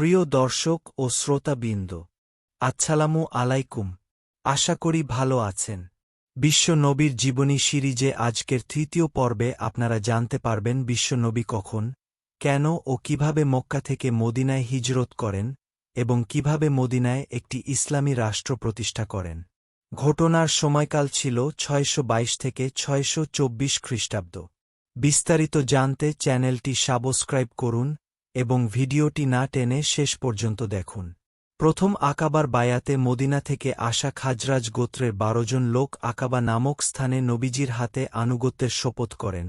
প্রিয় দর্শক ও শ্রোতাবৃন্দ আচ্ছালামু আলাইকুম। আশা করি ভালো আছেন। বিশ্ব নবীর জীবনী সিরিজে আজকের তৃতীয় পর্বে আপনারা জানতে পারবেন বিশ্বনবী কখন, কেন ও কীভাবে মক্কা থেকে মদিনায় হিজরত করেন এবং কীভাবে মদিনায় একটি ইসলামী রাষ্ট্র প্রতিষ্ঠা করেন। ঘটনার সময়কাল ছিল ছয়শো বাইশ থেকে ছয়শো চব্বিশ খ্রিস্টাব্দ। বিস্তারিত জানতে চ্যানেলটি সাবস্ক্রাইব করুন এবং ভিডিওটি না টেনে শেষ পর্যন্ত দেখুন। প্রথম আকাবার বায়াতে মদিনা থেকে আসা খাজরাজ গোত্রের বারো জন লোক আকাবা নামক স্থানে নবীজির হাতে আনুগত্যের শপথ করেন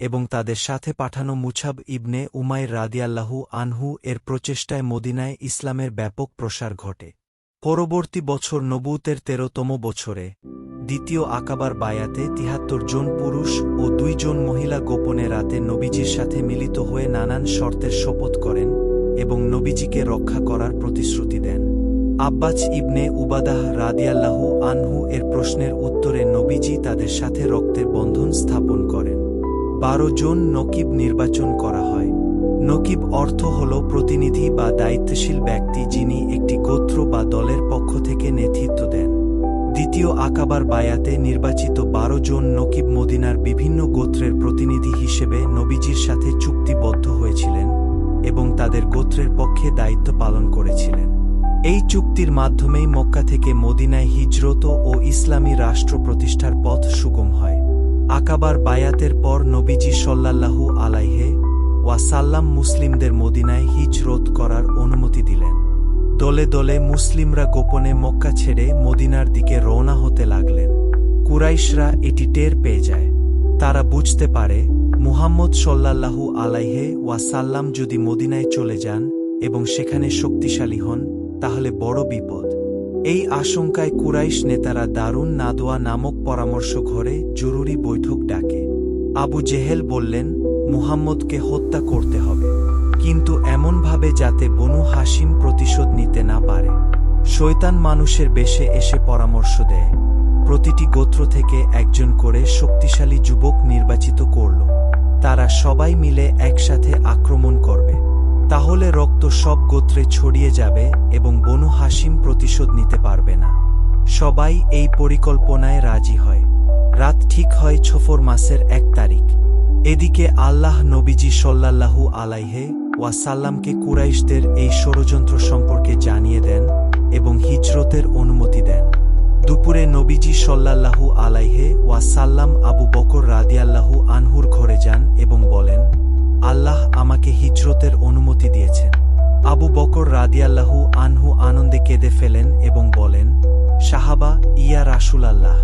এবং তাদের সাথে পাঠানো মুছাব ইবনে উমায় রাদিয়াল্লাহু আনহু এর প্রচেষ্টায় মদিনায় ইসলামের ব্যাপক প্রসার ঘটে। পরবর্তী বছর নবুতের তেরোতম বছরে, দ্বিতীয় আকাবার বায়াতে তিহাত্তর জন পুরুষ ও দুইজন মহিলা গোপনে রাতে নবীজির সাথে মিলিত হয়ে নানান শর্তের শপথ করেন এবং নবীজিকে রক্ষা করার প্রতিশ্রুতি দেন। আব্বাস ইবনে উবাদাহ রাদিয়াল্লাহু আনহু এর প্রশ্নের উত্তরে নবীজি তাদের সাথে রক্তের বন্ধন স্থাপন করেন। বারো জন নকিব নির্বাচন করা হয়। নকিব অর্থ হল প্রতিনিধি বা দায়িত্বশীল ব্যক্তি যিনি একটি গোত্র বা দলের পক্ষ থেকে নেতৃত্ব দেন। দ্বিতীয় আকাবার বায়াতে নির্বাচিত বারো জন নকিব মদিনার বিভিন্ন গোত্রের প্রতিনিধি হিসেবে নবীজির সাথে চুক্তিবদ্ধ হয়েছিলেন এবং তাদের গোত্রের পক্ষে দায়িত্ব পালন করেছিলেন। এই চুক্তির মাধ্যমেই মক্কা থেকে মদিনায় হিজরত ও ইসলামী রাষ্ট্র প্রতিষ্ঠার পথ সুগম হয়। আকাবার বায়াতের পর নবীজি সল্লাল্লাহু আলাইহে ওয়াসাল্লাম মুসলিমদের মদিনায় হিজরত করার অনুমতি দিলেন। দলে দলে মুসলিমরা গোপনে মক্কা ছেড়ে মদিনার দিকে রওনা হতে লাগলেন। কুরাইশরা এটি টের পেয়ে যায়। তারা বুঝতে পারে, মুহাম্মদ সল্লাল্লাহু আলাইহে ওয়াসাল্লাম যদি মদিনায় চলে যান এবং সেখানে শক্তিশালী হন, তাহলে বড় বিপদ। এই আশঙ্কায় কুরাইশ নেতারা দারুণ নাদোয়া নামক পরামর্শ ঘরে জরুরি বৈঠক ডাকে। আবু জেহেল বললেন মুহাম্মদকে হত্যা করতে হবে। কিন্তু এমনভাবে যাতে বনু হাসিম প্রতিশোধ নিতে না পারে, শয়তান মানুষের বেশে এসে পরামর্শ দেয়। প্রতিটি গোত্র থেকে একজন করে শক্তিশালী যুবক নির্বাচিত করল। তারা সবাই মিলে একসাথে আক্রমণ করবে। তাহলে রক্ত সব গোত্রে ছড়িয়ে যাবে এবং বনু হাসিম প্রতিশোধ নিতে পারবে না। সবাই এই পরিকল্পনায় রাজি হয়। রাত ঠিক হয় ছফর মাসের এক তারিখ। এদিকে আল্লাহ নবীজি সল্লাল্লাহু আলাইহে ওয়াসাল্লামকে কুরাইশদের এই ষড়যন্ত্র সম্পর্কে জানিয়ে দেন এবং হিজরতের অনুমতি দেন। দুপুরে নবীজি সল্লাল্লাহু আলাইহে ওয়াসাল্লাম আবু বকর রাদিয়াল্লাহু আনহুর ঘরে যান এবং বলেন, আল্লাহ আমাকে হিজরতের অনুমতি দিয়েছেন। আবু বকর রাদিয়াল্লাহু আনহু আনন্দে কেঁদে ফেলেন এবং বলেন, সাহাবা, ইয়া রাসুল আল্লাহ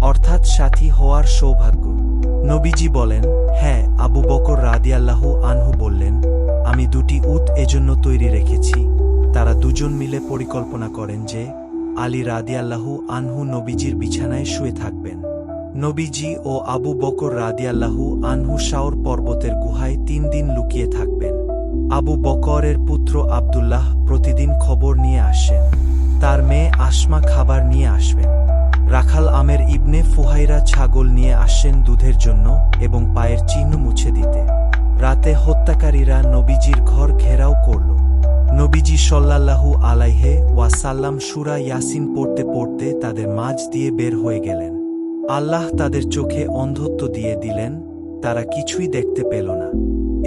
অর্থাৎ সাথী হওয়ার সৌভাগ্য। নবীজি বলেন হ্যাঁ আবু বকর রাদিয়াল্লাহু আনহু বললেন, আমি দুটি উট এজন্য তৈরি রেখেছি। তারা দুজন মিলে পরিকল্পনা করেন যে, আলী রাদিয়াল্লাহু আনহু নবীজির বিছানায় শুয়ে থাকবেন। নবীজি ও আবু বকর রাদিয়াল্লাহু আনহু শাওর পর্বতের গুহায় তিন দিন লুকিয়ে থাকবেন। আবু বকরের পুত্র আবদুল্লাহ প্রতিদিন খবর নিয়ে আসেন। তার মেয়ে আসমা খাবার নিয়ে আসবেন। রাখাল আমের ইবনে ফুহাইরা ছাগল নিয়ে আসেন দুধের জন্য এবং পায়ের চিহ্ন মুছে দিতে। রাতে হত্যাকারীরা নবীজির ঘর ঘেরাও করল। নবীজি সল্লাল্লাহু আলাইহে ওয়াসাল্লাম সুরা ইয়াসিন পড়তে পড়তে তাদের মাঝ দিয়ে বের হয়ে গেলেন। আল্লাহ তাদের চোখে অন্ধত্ব দিয়ে দিলেন, তারা কিছুই দেখতে পেল না।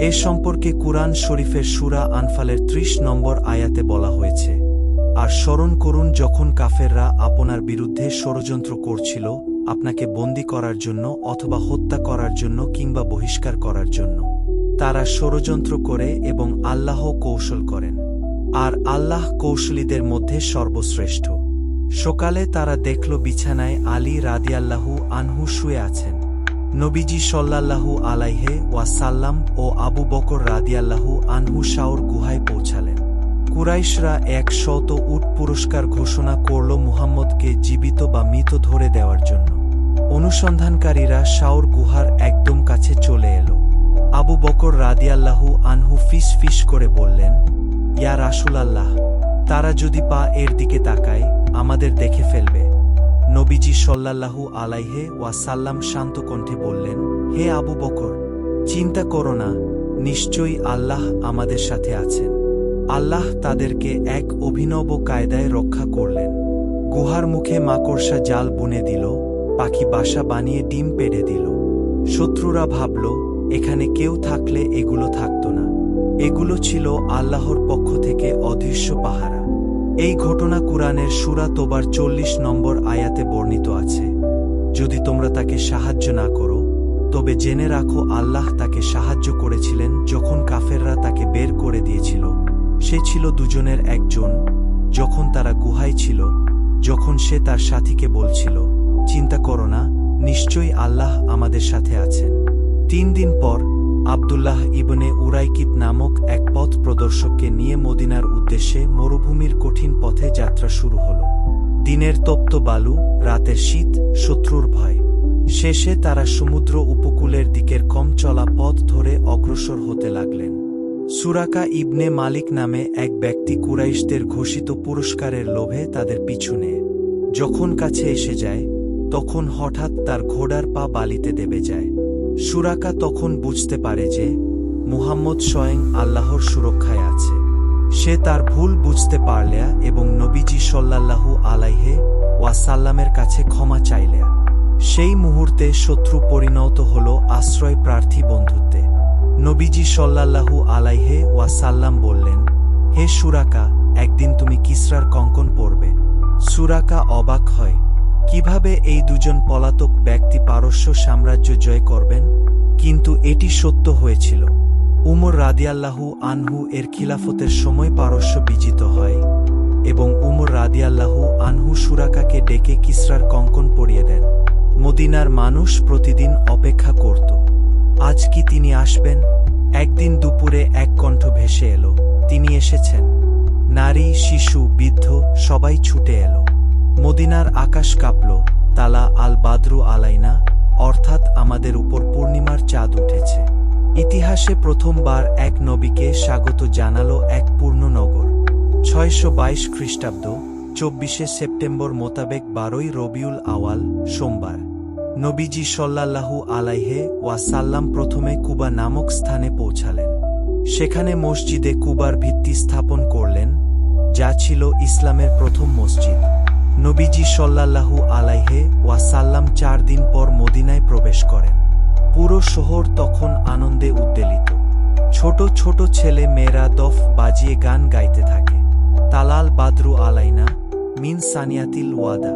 এ সম্পর্কে কুরআন শরীফের সুরা আনফালের ত্রিশ নম্বর আয়াতে বলা হয়েছে আর স্মরণ করুন, যখন কাফেররা আপনার বিরুদ্ধে ষড়যন্ত্র করছিল, আপনাকে বন্দি করার জন্য অথবা হত্যা করার জন্য কিংবা বহিষ্কার করার জন্য। তারা ষড়যন্ত্র করে এবং আল্লাহ কৌশল করেন। আর আল্লাহ কৌশলীদের মধ্যে সর্বশ্রেষ্ঠ। সকালে তারা দেখল বিছানায় আলী রাদিয়াল্লাহু আনহু শুয়ে আছেন। নবীজি সল্লাল্লাহু আলাইহে ওয়াসাল্লাম ও আবু বকর রাদিয়াল্লাহু আনহু শাওর গুহায় পৌঁছালেন। কুরাইশরা এক শত উট পুরস্কার ঘোষণা করল মুহাম্মদকে জীবিত বা মৃত ধরে দেওয়ার জন্য। অনুসন্ধানকারীরা শাওর গুহার একদম কাছে চলে এলো। আবু বকর রাদিয়াল্লাহু আনহু ফিস ফিস করে বললেন, ইয়া রাসুল আল্লাহ তারা যদি পা এর দিকে তাকায়, আমাদের দেখে ফেলবে। নবীজি সল্লাল্লাহু আলাইহে ওয়াসাল্লাম শান্ত কণ্ঠে বললেন, হে আবু বকর, চিন্তা করো না, নিশ্চয়ই আল্লাহ আমাদের সাথে আছেন। আল্লাহ তাদেরকে এক অভিনব কায়দায় রক্ষা করলেন। গুহার মুখে মাকড়সা জাল বুনে দিল, পাখি বাসা বানিয়ে ডিম পেড়ে দিল। শত্রুরা ভাবল, এখানে কেউ থাকলে এগুলো থাকত না। এগুলো ছিল আল্লাহর পক্ষ থেকে অদৃশ্য পাহারা। এই ঘটনা কুরআনের সুরা তোবার চল্লিশ নম্বর আয়াতে বর্ণিত আছে। যদি তোমরা তাকে সাহায্য না করো, তবে জেনে রাখো আল্লাহ তাকে সাহায্য করেছিলেন যখন কাফেররা তাকে বের করে দিয়েছিল। সে ছিল দুজনের একজন। যখন তারা গুহায় ছিল, যখন সে তার সাথীকে বলছিল, চিন্তা করো না, নিশ্চয়ই আল্লাহ আমাদের সাথে আছেন। তিন দিন পর, আবদুল্লাহ ইবনে উরাইকিত নামক এক পথ প্রদর্শককে নিয়ে মদিনার উদ্দেশ্যে মরুভূমির কঠিন পথে যাত্রা শুরু হল। দিনের তপ্ত বালু, রাতের শীত, শত্রুর ভয়। শেষে তারা সমুদ্র উপকূলের দিকের কম চলা পথ ধরে অগ্রসর হতে লাগলেন। সুরাকা ইবনে মালিক নামে এক ব্যক্তি কুরাইশদের ঘোষিত পুরস্কারের লোভে তাদের পিছু নেয়। যখন কাছে এসে যায়, তখন হঠাৎ তার ঘোড়ার পা বালিতে দেবে যায়। সুরাকা তখন বুঝতে পারে যে, মুহাম্মদ স্বয়ং আল্লাহর সুরক্ষায় আছে। সে তার ভুল বুঝতে পারলেয়া এবং নবীজি সল্লাল্লাহু আলাইহে ওয়াসাল্লামের কাছে ক্ষমা চাইলেয়া। সেই মুহূর্তে শত্রু পরিণত হল আশ্রয় প্রার্থী বন্ধুত্বে। নবীজি সল্লাল্লাহু আলাইহে ওয়াসাল্লাম বললেন, হে সুরাকা, একদিন তুমি কিসরার কঙ্কন পড়বে। সুরাকা অবাক হয়। কীভাবে এই দুজন পলাতক ব্যক্তি পারস্য সাম্রাজ্য জয় করবেন? কিন্তু এটি সত্য হয়েছিল। উমর রাদিয়াল্লাহু আনহু এর খিলাফতের সময় পারস্য বিজিত হয় এবং উমর রাদিয়াল্লাহু আনহু সুরাকাকে ডেকে কিসরার কঙ্কন পরিয়ে দেন। মদিনার মানুষ প্রতিদিন অপেক্ষা করত। আজ কি তিনি আসবেন? একদিন দুপুরে এক কণ্ঠ ভেসে এলো। তিনি এসেছেন। নারী, শিশু, বৃদ্ধ, সবাই ছুটে এলো। মদিনার আকাশ কাঁপল। তালা আল বাদরু আলাইনা, অর্থাৎ আমাদের উপর পূর্ণিমার চাঁদ উঠেছে। ইতিহাসে প্রথমবার এক নবীকে স্বাগত জানালো এক পূর্ণনগর ছয়শো বাইশ খ্রিস্টাব্দ, চব্বিশে সেপ্টেম্বর মোতাবেক বারোই রবিউল আওয়াল, সোমবার। নবীজি সল্লাল্লাহু আলাইহে ওয়াসাল্লাম প্রথমে কুবা নামক স্থানে পৌঁছালেন। সেখানে মসজিদে কুবার ভিত্তি স্থাপন করলেন, যা ছিল ইসলামের প্রথম মসজিদ। নবীজি সল্লাল্লাহু আলাইহে ওয়াসাল্লাম চার দিন পর মদিনায় প্রবেশ করেন। পুরো শহর তখন আনন্দে উদ্বেলিত ছোট ছোট ছেলে মেয়েরা দফ বাজিয়ে গান গাইতে থাকে। তালাল বাদরু আলাইনা মিন সানিয়াতিল ওয়াদা,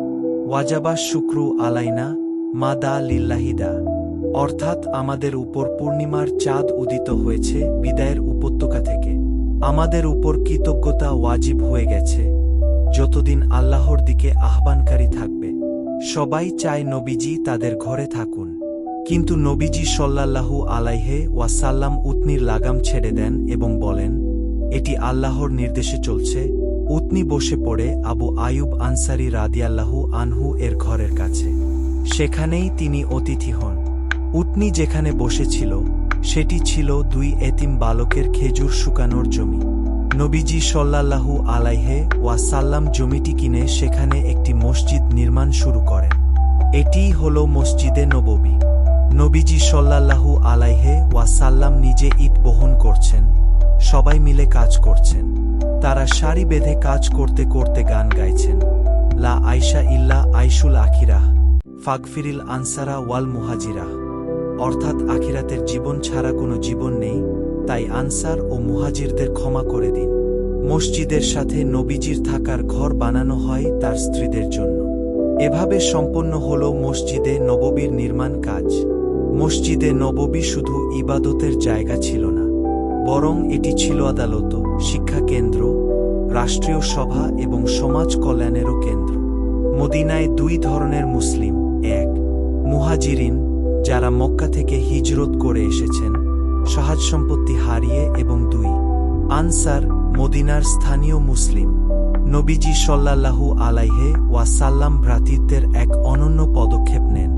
ওয়াজাবা শুক্রু আলাইনা মা দা লিল্লাহিদা অর্থাৎ আমাদের উপর পূর্ণিমার চাঁদ উদিত হয়েছে বিদায়ের উপত্যকা থেকে। আমাদের উপর কৃতজ্ঞতা ওয়াজিব হয়ে গেছে। যতদিন আল্লাহর দিকে আহ্বানকারী থাকবে, সবাই চায় নবীজি তাদের ঘরে থাকুন। কিন্তু নবীজি সল্লাল্লাহু আলাইহে ওয়াসাল্লাম উতনির লাগাম ছেড়ে দেন এবং বলেন, এটি আল্লাহর নির্দেশে চলছে। উতনি বসে পড়ে আবু আয়ুব আনসারি রাদিয়াল্লাহু আনহু এর ঘরের কাছে। সেখানেই তিনি অতিথি হন। উটনি যেখানে বসেছিল, সেটি ছিল দুই এতিম বালকের খেজুর শুকানোর জমি। নবীজি সল্লাল্লাহু আলাইহে ওয়াসাল্লাম জমিটি কিনে সেখানে একটি মসজিদ নির্মাণ শুরু করেন। এটিই হল মসজিদে নববী। নবীজি সল্লাল্লাহু আলাইহে ওয়াসাল্লাম নিজে ইট বহন করছেন, সবাই মিলে কাজ করছেন। তারা সারি বেঁধে কাজ করতে করতে গান গাইছেন। লা আইসা ইল্লা আইসুল আখিরাহ। ফাগফিরিল আনসারা ওয়াল মুহাজিরা। অর্থাৎ আখিরাতের জীবন ছাড়া কোনো জীবন নেই, তাই আনসার ও মুহাজিরদের ক্ষমা করে দিন। মসজিদের সাথে নবীজির থাকার ঘর বানানো হয় তার স্ত্রীদের জন্য। এভাবে সম্পন্ন হল মসজিদে নববীর নির্মাণ কাজ। মসজিদে নববী শুধু ইবাদতের জায়গা ছিল না, বরং এটি ছিল আদালত শিক্ষা কেন্দ্র রাষ্ট্রীয় সভা এবং সমাজ কল্যাণেরও কেন্দ্র। মদিনায় দুই ধরনের মুসলিম এক। মুহাজিরিন যারা মক্কা থেকে হিজরত করে এসেছেন সহাজ সম্পত্তি হারিয়ে এবং দুই। আনসার মদিনার স্থানীয় মুসলিম, নবীজি সল্লাল্লাহু আলাইহে ওয়াসাল্লাম ভ্রাতৃত্বের এক অনন্য পদক্ষেপ নেন।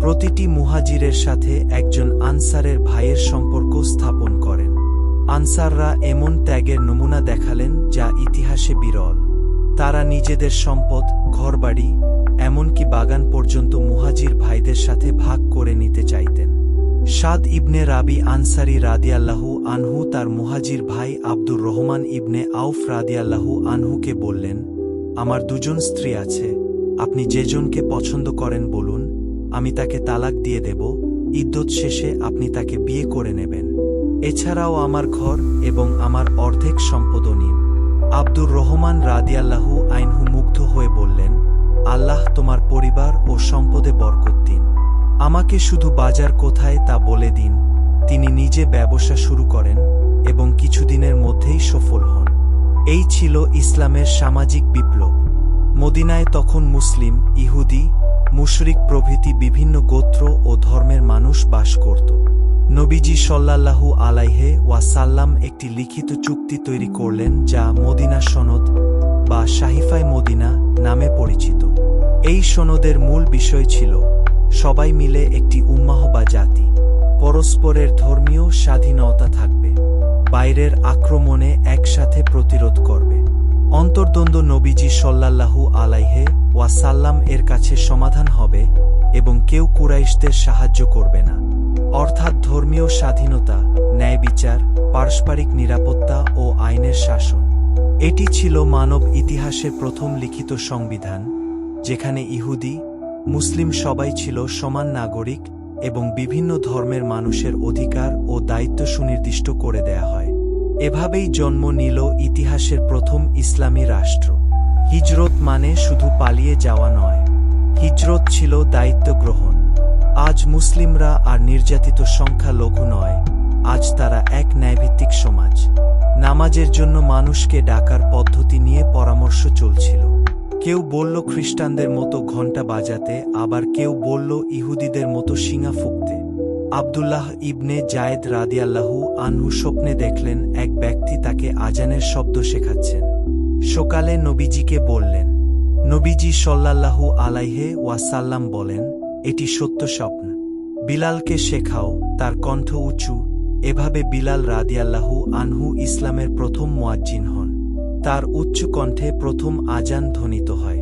প্রতিটি মুহাজিরের সাথে একজন আনসারের ভাইয়ের সম্পর্ক স্থাপন করেন। আনসাররা এমন ত্যাগের নমুনা দেখালেন যা ইতিহাসে বিরল। তারা নিজেদের সম্পদ, ঘরবাড়ি এমনকি বাগান পর্যন্ত মুহাজির ভাইদের সাথে ভাগ করে নিতে চাইতেন। সাদ ইবনে রাবি আনসারি রাদিয়াল্লাহু আনহু তার মুহাজির ভাই আব্দুর রহমান ইবনে আউফ রাদিয়াল্লাহু আনহুকে বললেন, আমার দুজন স্ত্রী আছে, আপনি যেজনকে পছন্দ করেন বলুন, আমি তাকে তালাক দিয়ে দেব ইদ্যত শেষে আপনি তাকে বিয়ে করে নেবেন। এছাড়াও আমার ঘর এবং আমার অর্ধেক সম্পদও নিন আব্দুর রহমান রাদিয়াল্লাহু আইনহু মুগ্ধ হয়ে বললেন আল্লাহ তোমার পরিবার ও সম্পদে বরকত দিন। আমাকে শুধু বাজার কোথায় তা বলে দিন। তিনি নিজে ব্যবসা শুরু করেন এবং কিছুদিনের মধ্যেই সফল হন। এই ছিল ইসলামের সামাজিক বিপ্লব। মদিনায় তখন মুসলিম, ইহুদি, মুশরিক প্রভৃতি বিভিন্ন গোত্র ও ধর্মের মানুষ বাস করত। নবীজি সল্লাল্লাহু আলাইহে ওয়াসাল্লাম একটি লিখিত চুক্তি তৈরি করলেন যা মদিনা সনদ বা শাহিফায় মদিনা নামে পরিচিত। এই সনদের মূল বিষয় ছিল সবাই মিলে একটি উম্মাহ বা জাতি। পরস্পরের ধর্মীয় স্বাধীনতা থাকবে। বাইরের আক্রমণে একসাথে প্রতিরোধ করবে। অন্তর্দ্বন্দ্ব নবীজি সল্লাল্লাহু আলাইহে ওয়াসাল্লাম এর কাছে সমাধান হবে এবং কেউ কুরাইশদের সাহায্য করবে না। অর্থাৎ ধর্মীয় স্বাধীনতা, ন্যায় বিচার, পারস্পরিক নিরাপত্তা ও আইনের শাসন। এটি ছিল মানব ইতিহাসের প্রথম লিখিত সংবিধান, যেখানে ইহুদি, মুসলিম সবাই ছিল সমান নাগরিক এবং বিভিন্ন ধর্মের মানুষের অধিকার ও দায়িত্ব সুনির্দিষ্ট করে দেয়া হয়। এভাবেই জন্ম নিল ইতিহাসের প্রথম ইসলামী রাষ্ট্র। হিজরত মানে শুধু পালিয়ে যাওয়া নয়, হিজরত ছিল দায়িত্ব গ্রহণ। আজ মুসলিমরা আর নির্যাতিত সংখ্যা লঘু নয়, আজ তারা এক ন্যায়ভিত্তিক সমাজ। নামাজের জন্য মানুষকে ডাকার পদ্ধতি নিয়ে পরামর্শ চলছিল। কেউ বলল খ্রিস্টানদের মতো ঘণ্টা বাজাতে, আবার কেউ বলল ইহুদিদের মতো শিঙা ফুঁকতে। আবদুল্লাহ ইবনে জায়েদ রাদিয়াল্লাহু আনহু স্বপ্নে দেখলেন এক ব্যক্তি তাকে আজানের শব্দ শেখাচ্ছেন। সকালে নবীজিকে বললেন, নবীজি সল্লাল্লাহু আলাইহে ওয়াসাল্লাম বলেন, এটি সত্য স্বপ্ন। বিলালকে শেখাও, তার কণ্ঠ উঁচু এভাবে বিলাল রাদিয়াল্লাহু আনহু ইসলামের প্রথম মোয়াজ্জিন হন। তার উচ্চ কণ্ঠে প্রথম আজান ধ্বনিত হয়।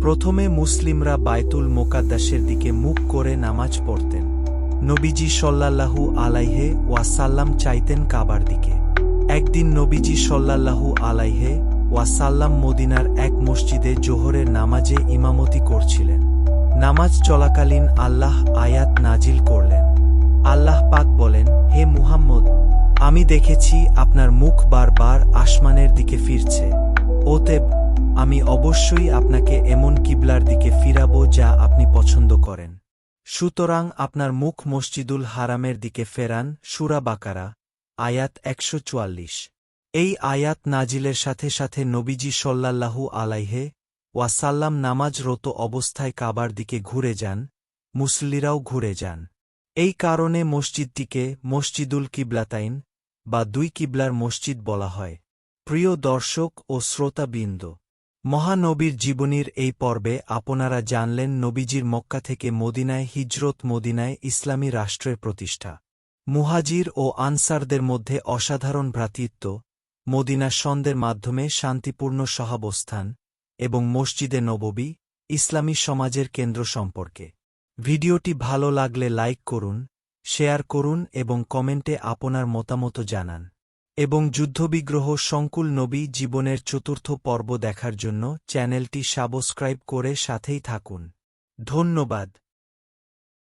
প্রথমে মুসলিমরা বায়তুল মোকাদ্দাসের দিকে মুখ করে নামাজ পড়তেন। নবীজি সল্লাল্লাহু আলাইহে ওয়াসাল্লাম চাইতেন কাবার দিকে। একদিন নবীজি সল্লাল্লাহু আলাইহে ওয়াসাল্লাম মদিনার এক মসজিদে জোহরের নামাজে ইমামতি করছিলেন। নামাজ চলাকালীন আল্লাহ আয়াত নাজিল করলেন। আল্লাহ পাক বলেন, হে মুহাম্মদ, আমি দেখেছি আপনার মুখ বারবার আসমানের দিকে ফিরছে। ওতেব আমি অবশ্যই আপনাকে এমন কিবলার দিকে ফিরাব যা আপনি পছন্দ করেন। সুতরাং আপনার মুখ মসজিদুল হারামের দিকে ফেরান। সুরা বাকারা, আয়াত একশো চুয়াল্লিশ। এই আয়াত নাজিলের সাথে সাথে নবীজি সল্লাল্লাহু আলাইহে ওয়াসাল্লাম নামাজরত অবস্থায় কাবার দিকে ঘুরে যান, মুসল্লিরাও ঘুরে যান। এই কারণে মসজিদটিকে মসজিদুল কিবলাতাইন বা দুই কিবলার মসজিদ বলা হয়। প্রিয় দর্শক ও শ্রোতাবৃন্দ, মহানবীর জীবনীর এই পর্বে আপনারা জানলেন নবীজির মক্কা থেকে মদিনায় হিজরত মদিনায় ইসলামী রাষ্ট্রের প্রতিষ্ঠা। মুহাজির ও আনসারদের মধ্যে অসাধারণ ভ্রাতৃত্ব, মদিনা সন্দের মাধ্যমে শান্তিপূর্ণ সহাবস্থান এবং মসজিদে নববী, ইসলামী সমাজের কেন্দ্র সম্পর্কে। ভিডিওটি ভালো লাগলে লাইক করুন, শেয়ার করুন এবং কমেন্টে আপনার মতামত জানান। এবং যুদ্ধবিগ্রহ সংকুল নবী জীবনের চতুর্থ পর্ব দেখার জন্য চ্যানেলটি সাবস্ক্রাইব করে সাথেই থাকুন। ধন্যবাদ।